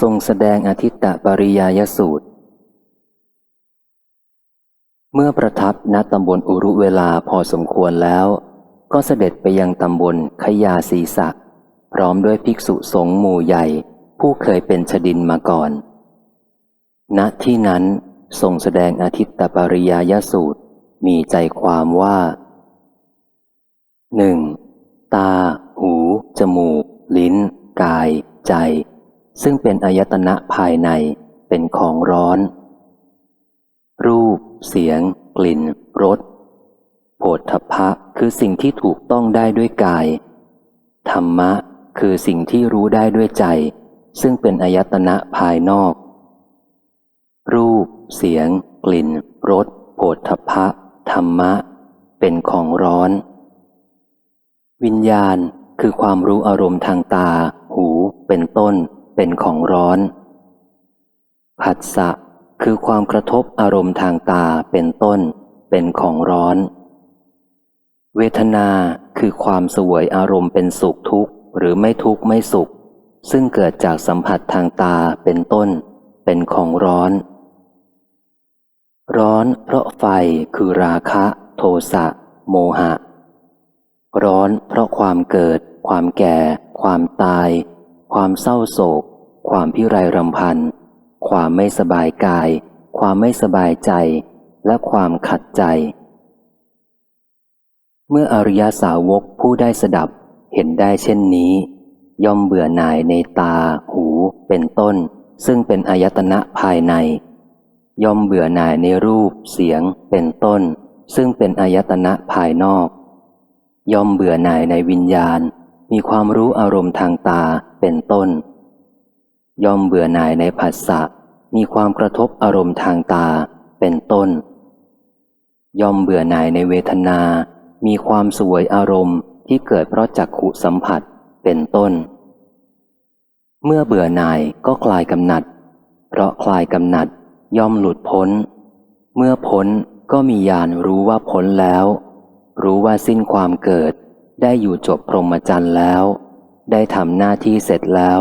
ทรงแสดงอธิตตปริยายสูตร เมื่อประทับณตำบลอุรุเวลาพอสมควรแล้ว ก็เสด็จไปยังตำบลขยาศีสักพร้อมด้วยภิกษุสงฆ์หมู่ใหญ่ ผู้เคยเป็นชดินมาก่อน ณที่นั้นทรงแสดงอธิตตปริยายสูตรมีใจความว่าหนึ่งตา หู จมูก ลิ้น กาย ใจ ซึ่งเป็นอายตนะภายในเป็นของร้อน รูป เสียง กลิ่นรสโผฏฐพะคือสิ่งที่ถูกต้องได้ด้วยกาย ธรรมะคือสิ่งที่รู้ได้ด้วยใจ ซึ่งเป็นอายตนะภายนอก รูป เสียง กลิ่นรสโผฏฐพะธรรมะ เป็นของร้อน วิญญาณคือความรู้อารมณ์ทางตา หู เป็นต้น เป็นของร้อน ผัสสะคือความกระทบอารมณ์ทางตาเป็นต้น เป็นของร้อน เวทนาคือความสวยอารมณ์เป็นสุขทุกข์หรือไม่ทุกข์ไม่สุข ซึ่งเกิดจากสัมผัสทางตาเป็นต้น เป็นของร้อน ร้อนเพราะไฟคือราคะ โทสะ โมหะ ร้อนเพราะความเกิด ความแก่ ความตาย ความเศร้าโศก ความพิไรรำพัน ความไม่สบายกาย ความไม่สบายใจ และความขัดใจ เมื่ออริยสาวกผู้ได้สดับเห็นได้เช่นนี้ ย่อมเบื่อหน่ายในตา หู เป็นต้น ซึ่งเป็นอายตนะภายใน ย่อมเบื่อหน่ายในรูป เสียง เป็นต้น ซึ่งเป็นอายตนะภายนอก ย่อมเบื่อหน่ายในวิญญาณ มีความรู้อารมณ์ทางตาเป็นต้น ย่อมเบื่อหน่ายในผัสสะ มีความกระทบอารมณ์ทางตาเป็นต้น ย่อมเบื่อหน่ายในเวทนา มีความสวยอารมณ์ที่เกิดเพราะจักขุสัมผัสเป็นต้น เมื่อเบื่อหน่ายก็คลายกำหนัด เพราะคลายกำหนัดย่อมหลุดพ้น เมื่อพ้นก็มีญาณรู้ว่าพ้นแล้ว รู้ว่าสิ้นความเกิด ได้อยู่จบพรหมจรรย์แล้ว ได้ทำหน้าที่เสร็จแล้ว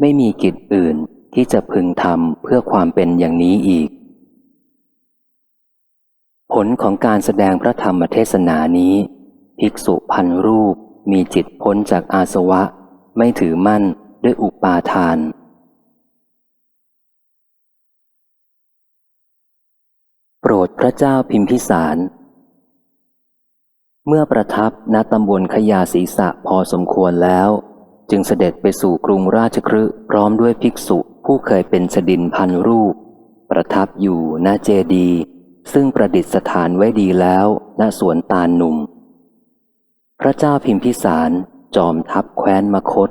ไม่มีกิจอื่นที่จะพึงทำเพื่อความเป็นอย่างนี้อีก ผลของการแสดงพระธรรมเทศนานี้ ภิกษุพันรูปมีจิตพ้นจากอาสวะ ไม่ถือมั่นด้วยอุปาทาน โปรดพระเจ้าพิมพิสาร เมื่อประทับณตำบลขยาศีสะพอสมควรแล้ว จึงเสด็จไปสู่กรุงราชครืพร้อมด้วยภิกษุผู้เคยเป็นสดินพันรูป ประทับอยู่ณเจดี ซึ่งประดิษฐานไว้ดีแล้วณสวนตาลหนุ่ม พระเจ้าพิมพิสารจอมทัพแคว้นมคต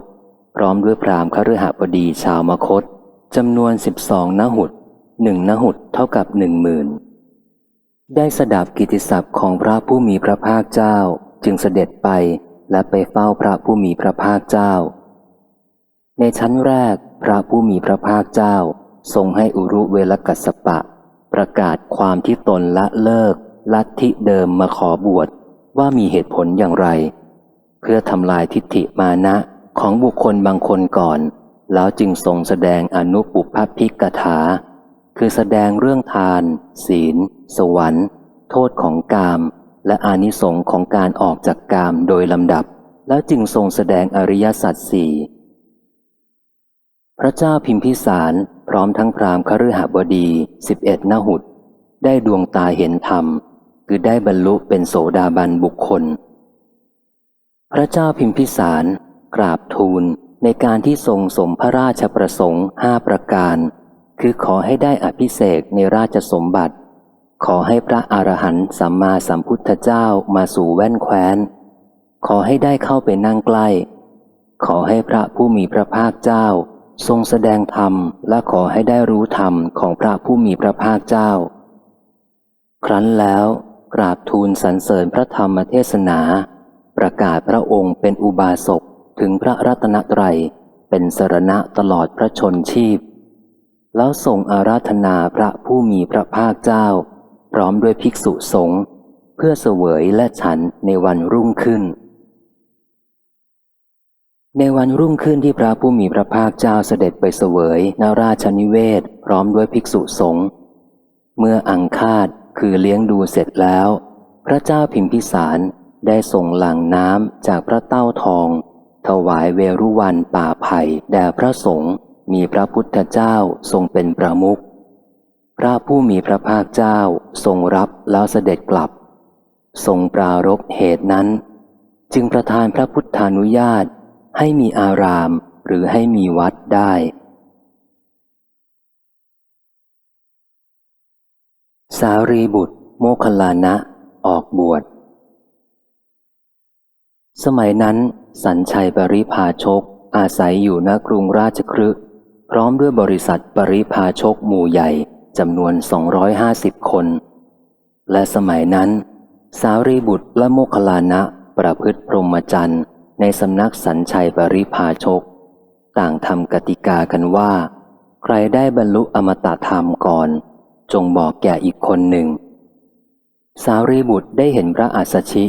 พร้อมด้วยพราหมณ์คฤหบดีชาวมคตจำนวนสิบสองนหุดหนึ่งนหุดเท่ากับหนึ่งหมื่น ได้สดับกิติศัพท์ของพระผู้มีพระภาคเจ้าจึงเสด็จไปและไปเฝ้าพระผู้มีพระภาคเจ้า ในชั้นแรกพระผู้มีพระภาคเจ้า ทรงให้อุรุเวลกัสปะ ประกาศความที่ตนละเลิก ลัทธิเดิมมาขอบวชว่ามีเหตุผลอย่างไร เพื่อทำลายทิฏฐิมานะของบุคคลบางคนก่อน แล้วจึงทรงแสดงอนุปุพพิกถา คือแสดงเรื่องทาน ศีล สวรรค์ โทษของกาม และอานิสงค์ของการออกจากกามโดยลำดับ แล้วจึงทรงแสดงอริยสัจสี่พระเจ้าพิมพิสารพร้อมทั้งพรามคฤหบดีสิบเอ็ดนหุดได้ดวงตาเห็นธรรม คือได้บรรลุเป็นโสดาบันบุคคล พระเจ้าพิมพิสารกราบทูลในการที่ทรงสมพระราชประสงค์ห้าประการ คือขอให้ได้อภิเษกในราชสมบัติ ขอให้พระอรหันต์สัมมาสัมพุทธเจ้ามาสู่แว่นแคว้น ขอให้ได้เข้าไปนั่งใกล้ ขอให้พระผู้มีพระภาคเจ้า ทรงแสดงธรรมและขอให้ได้รู้ธรรมของพระผู้มีพระภาคเจ้า ครั้นแล้วกราบทูลสรรเสริญพระธรรมเทศนา ประกาศพระองค์เป็นอุบาสกถึงพระรัตนตรัยเป็นสรณะตลอดพระชนชีพ แล้วส่งอาราธนาพระผู้มีพระภาคเจ้า พร้อมด้วยภิกษุสงฆ์เพื่อเสวยและฉันในวันรุ่งขึ้น ในวันรุ่งขึ้นที่พระผู้มีพระภาคเจ้าเสด็จไปเสวยนาราชนิเวศ พร้อมด้วยภิกษุสงฆ์เมื่ออังคาดคือเลี้ยงดูเสร็จแล้ว พระเจ้าพิมพิสารได้ส่งหลังน้ำจากพระเต้าทอง ถวายเวรุวันป่าไผ่แด่พระสงฆ์ มีพระพุทธเจ้าทรงเป็นประมุขพระผู้มีพระภาคเจ้าทรงรับแล้วเสด็จกลับ ทรงปรารบเหตุนั้น จึงประทานพระพุทธานุญาตให้มีอารามหรือให้มีวัดได้ สารีบุตร โมคลลานะ ออกบวช สมัยนั้น สัญชัยปริพาชกอาศัยอยู่ณกรุงราชครึ พร้อมด้วยบริษัทปริพาชกหมู่ใหญ่จำนวน 250 คน และสมัยนั้น สารีบุตรและโมคลานะประพฤติพรหมจรรย์ในสำนักสัญชัยปริพาชก ต่างทำกติกากันว่า ใครได้บรรลุอมตะธรรมก่อน จงบอกแก่อีกคนหนึ่ง สารีบุตรได้เห็นพระอัสสชิ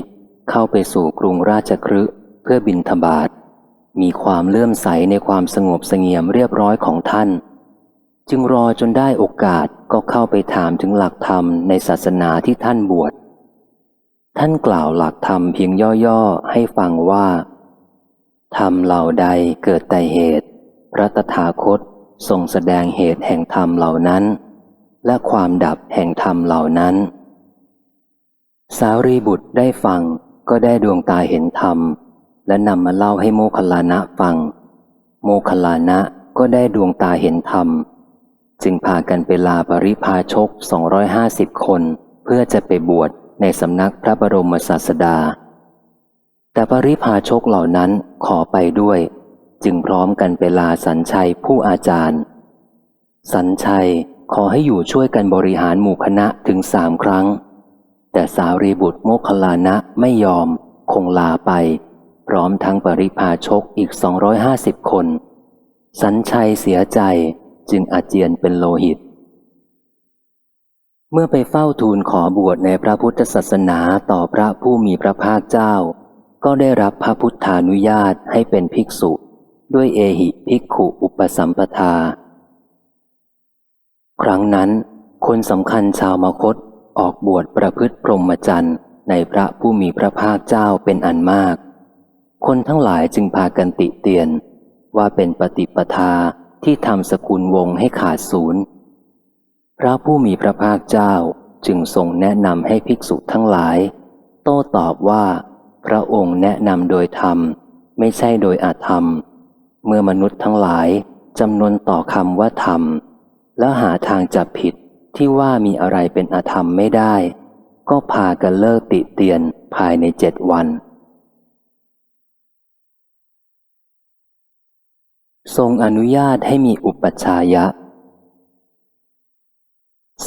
เข้าไปสู่กรุงราชครึเพื่อบินทบาท มีความเลื่อมใสในความสงบเสงี่ยมเรียบร้อยของท่าน จึงรอจนได้โอกาสก็เข้าไปถามถึงหลักธรรมในศาสนาที่ท่านบวช ท่านกล่าวหลักธรรมเพียงย่อๆ ให้ฟังว่า ธรรมเหล่าใดเกิดแต่เหตุ พระตถาคตทรงแสดงเหตุแห่งธรรมเหล่านั้น และความดับแห่งธรรมเหล่านั้น สารีบุตรได้ฟังก็ได้ดวงตาเห็นธรรม และนำมาเล่าให้โมคลานะฟัง โมคลานะก็ได้ดวงตาเห็นธรรม จึงพากันไปลาปริพาชก 250 คน เพื่อจะไปบวชในสำนักพระบรมศาสดา แต่ปริพาชกเหล่านั้นขอไปด้วย จึงพร้อมกันไปลาสัญชัยผู้อาจารย์ สัญชัยขอให้อยู่ช่วยกันบริหารหมู่คณะถึงสามครั้ง แต่สารีบุตรโมคลานะไม่ยอมคงลาไป พร้อมทั้งปริพาชกอีก 250 คน สัญชัยเสียใจจึงอาเจียนเป็นโลหิต เมื่อไปเฝ้าทูลขอบวชในพระพุทธศาสนาต่อพระผู้มีพระภาคเจ้า ก็ได้รับพระพุทธานุญาตให้เป็นภิกษุ ด้วยเอหิภิกขุอุปสัมปทา ครั้งนั้น คนสำคัญชาวมคตออกบวชประพฤติพรหมจรรย์ในพระผู้มีพระภาคเจ้าเป็นอันมาก คนทั้งหลายจึงพากันติเตียน ว่าเป็นปฏิปทาที่ทำสกุลวงให้ขาดศูนย์ พระผู้มีพระภาคเจ้าจึงทรงแนะนำให้ภิกษุทั้งหลาย โต้ตอบว่า พระองค์แนะนำโดยธรรม ไม่ใช่โดยอาธรรม เมื่อมนุษย์ทั้งหลายจำนวนต่อคำว่าธรรม แล้วหาทางจับผิดที่ว่ามีอะไรเป็นอาธรรมไม่ได้ ก็พากันเลิกติเตียนภายในเจ็ดวัน ทรงอนุญาตให้มีอุปชายะ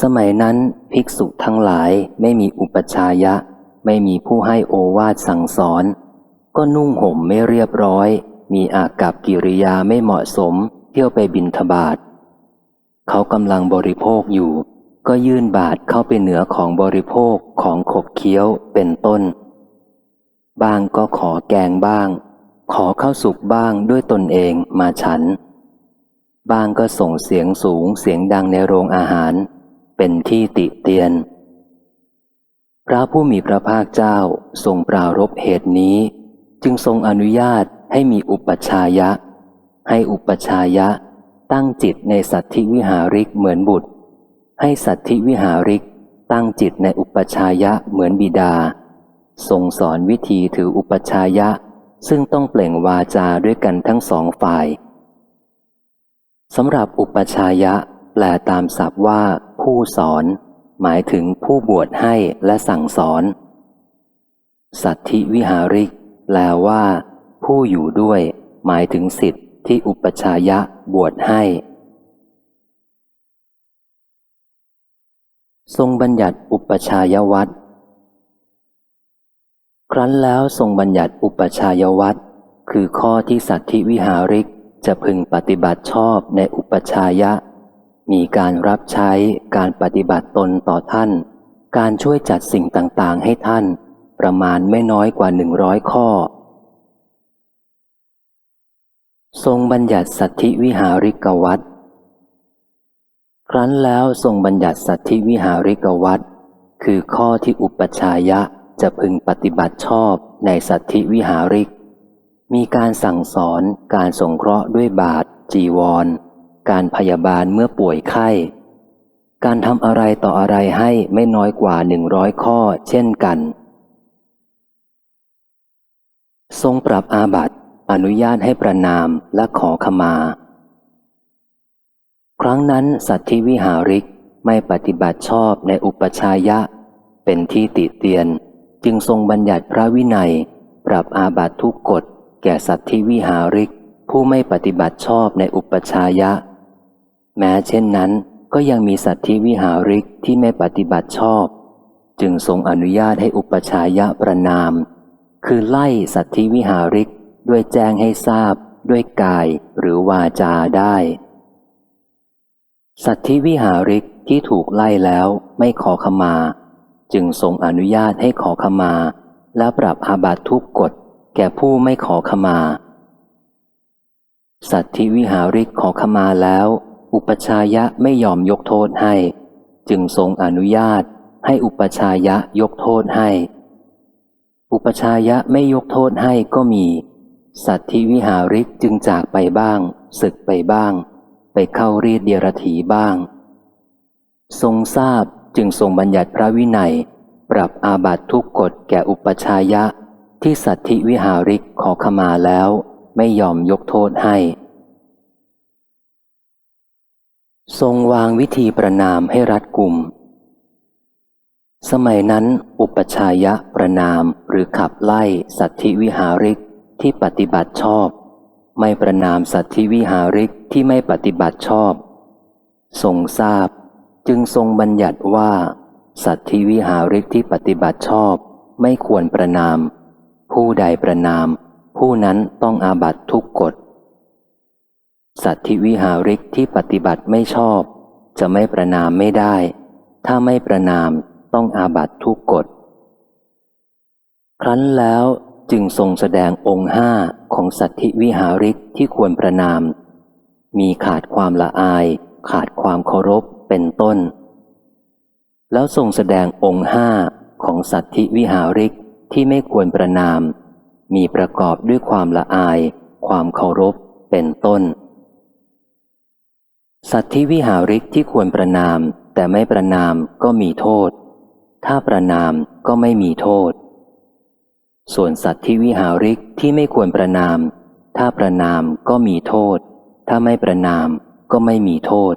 สมัยนั้นภิกษุทั้งหลายไม่มีอุปชายะ ไม่มีผู้ให้โอวาทสั่งสอน ก็นุ่งห่มไม่เรียบร้อย มีอากับกิริยาไม่เหมาะสม เที่ยวไปบินทบาทเขากำลังบริโภคอยู่ ก็ยื่นบาทเข้าไปเหนือของบริโภคของขบเคี้ยวเป็นต้น บางก็ขอแกงบ้าง ขอเข้าสุกบ้างด้วยตนเองมาฉัน บ้างก็ส่งเสียงสูงเสียงดังในโรงอาหาร เป็นที่ติเตียน พระผู้มีพระภาคเจ้าทรงปรารบเหตุนี้ จึงทรงอนุญาตให้มีอุปชายะ ให้อุปชายะตั้งจิตในสัตธิวิหาริกเหมือนบุตร ให้สัตธิวิหาริกตั้งจิตในอุปชายะเหมือนบิดา ทรงสอนวิธีถืออุปชายะ ซึ่งต้องเปล่งวาจาด้วยกันทั้งสองฝ่ายสำหรับอุปชายะ แปลตามศัพท์ว่า ผู้สอน หมายถึงผู้บวชให้และสั่งสอน สัตธิวิหาริก แปลว่า ผู้อยู่ด้วย หมายถึงสิทธิ์ที่อุปชายะบวชให้ ทรงบัญญัติอุปชายวัต ครั้นแล้วทรงบัญญัติอุปชายวัตรคือข้อที่สัตธิวิหาริกจะพึงปฏิบัติชอบในอุปชายะ มีการรับใช้การปฏิบัติตนต่อท่าน การช่วยจัดสิ่งต่างๆให้ท่าน ประมาณไม่น้อยกว่าหนึ่งร้อยข้อ ทรงบัญญัติสัทธิวิหาริกวัตรครั้นแล้วทรงบัญญัติสัทธิวิหาริกวัตรคือข้อที่อุปชายะ จะพึงปฏิบัติชอบในสัทธิวิหาริก มีการสั่งสอนการสงเคราะห์ด้วยบาท จีวร การพยาบาลเมื่อป่วยไข้ การทำอะไรต่ออะไรให้ไม่น้อยกว่าหนึ่งร้อยข้อเช่นกัน ทรงปรับอาบัติอนุญาตให้ประนามและขอขมา ครั้งนั้นสัตธิวิหาริกไม่ปฏิบัติชอบในอุปชายะ เป็นที่ติเตียน จึงทรงบัญญัติพระวินัย ปรับอาบัตทุกกฎ แก่สัตธิวิหาริก ผู้ไม่ปฏิบัติชอบในอุปชายะ แม้เช่นนั้นก็ยังมีสัตธิวิหาริกที่ไม่ปฏิบัติชอบ จึงทรงอนุญาตให้อุปชายะประนาม คือไล่สัตธิวิหาริกด้วยแจ้งให้ทราบ ด้วยกายหรือวาจาได้ สัตธิวิหาริกที่ถูกไล่แล้วไม่ขอขมา จึงทรงอนุญาตให้ขอขมา และปรับอาบัตทุกกฎแก่ผู้ไม่ขอขมา สัตธิวิหาริกขอขมาแล้ว อุปชายะไม่ยอมยกโทษให้ จึงทรงอนุญาตให้อุปชายะยกโทษให้ อุปชายะไม่ยกโทษให้ก็มี สัตธิวิหาริกจึงจากไปบ้าง ศึกไปบ้าง ไปเข้ารีดเดียรถีบ้าง ทรงทราบ จึงทรงบัญญัติพระวินัย ปรับอาบัตทุกกฎแก่อุปชายะ ที่สัตธิวิหาริกขอขมาแล้วไม่ยอมยกโทษให้ ทรงวางวิธีประนามให้รัดกุม สมัยนั้นอุปชายะประนามหรือขับไล่สัตธิวิหาริกที่ปฏิบัติชอบ ไม่ประนามสัตธิวิหาริกที่ไม่ปฏิบัติชอบ ทรงทราบ จึงทรงบัญญัติว่า สัตธิวิหาริกที่ปฏิบัติชอบไม่ควรประนาม ผู้ใดประนาม ผู้นั้นต้องอาบัตทุกกฎ สัตธิวิหาริกที่ปฏิบัติไม่ชอบ จะไม่ประนามไม่ได้ ถ้าไม่ประนามต้องอาบัตทุกกฎ ครั้นแล้วจึงทรงแสดงองค์ห้าของสัตธิวิหาริกที่ควรประนาม มีขาดความละอาย ขาดความเคารพ เป็นต้น แล้วทรงแสดงองค์ห้าของสัตธิวิหาริกที่ไม่ควรประนาม มีประกอบด้วยความละอาย ความเคารพ เป็นต้น สัตธิวิหาริกที่ควรประนาม แต่ไม่ประนามก็มีโทษ ถ้าประนามก็ไม่มีโทษ ส่วนสัตว์ทิวิหาริกที่ไม่ควรประนาม ถ้าประนามก็มีโทษ ถ้าไม่ประนามก็ไม่มีโทษ